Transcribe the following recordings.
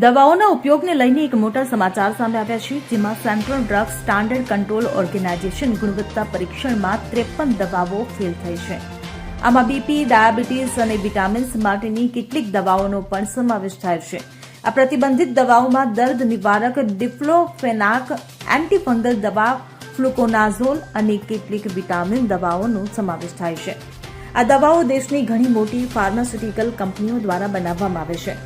દવાઓના ઉપયોગને લઈને એક મોટા સમાચાર સામે આવ્યા છે, જેમાં central drug standard control organisation ગુણવત્તા પરીક્ષણમાં ત્રેપન દવાઓ ફેલ થઈ છે. આમાં બીપી ડાયાબિટીસ અને વિટામિન્સ માટેની કેટલીક દવાઓનો પણ સમાવેશ થાય છે. આ પ્રતિબંધિત દવાઓમાં દર્દ નિવારક ડિફ્લોફેનાક એન્ટીફંગલ દવા, ફ્લુકોનાઝોલ અને કેટલીક વિટામિન દવાઓનો સમાવેશ થાય છે. આ દવાઓ દેશની ઘણી મોટી ફાર્માસ્યુટિકલ કંપનીઓ દ્વારા બનાવવામાં આવે છે.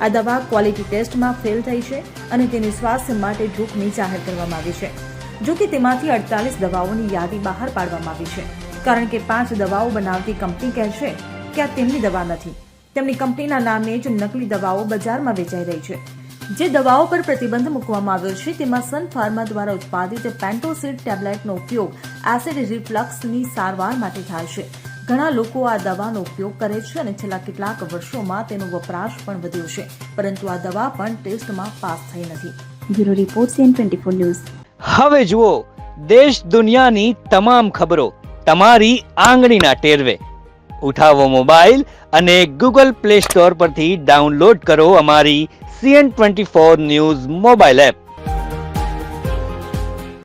આ દવા ક્વોલિટી ટેસ્ટમાં ફેલ થઈ છે અને તેની સ્વાસ્થ્ય માટે જોખમી જાહેર કરવામાં આવી છે, જો કે તેમાંથી અડતાલીસ દવાઓની યાદી બહાર પાડવામાં આવી છે. કારણ કે પાંચ દવાઓ બનાવતી કંપની કહે છે કે આ તેમની દવા નથી. તેમની કંપનીના નામે જ નકલી દવાઓ બજારમાં વેચાઈ રહી છે. જે દવાઓ પર પ્રતિબંધ મૂકવામાં આવ્યો છે, તેમાં સન ફાર્મા દ્વારા ઉત્પાદિત પેન્ટોસિડ ટેબ્લેટનો ઉપયોગ એસિડ રિફ્લક્સની સારવાર માટે થાય છે. ઘણા લોકો આ દવાનો ઉપયોગ કરે છે અને છેલ્લા કેટલાક વર્ષોમાં તેનો વપરાશ પણ વધ્યો છે પરંતુ આ દવા પણ ટેસ્ટમાં પાસ થઈ નથી. Bureau report CN twenty four news. હવે જુઓ દેશ દુનિયાની તમામ ખબરો તમારી આંગળીના ટેરવે. ઉઠાવો મોબાઈલ અને ગૂગલ પ્લે સ્ટોર પરથી ડાઉનલોડ કરો અમારી CN twenty four news mobile app.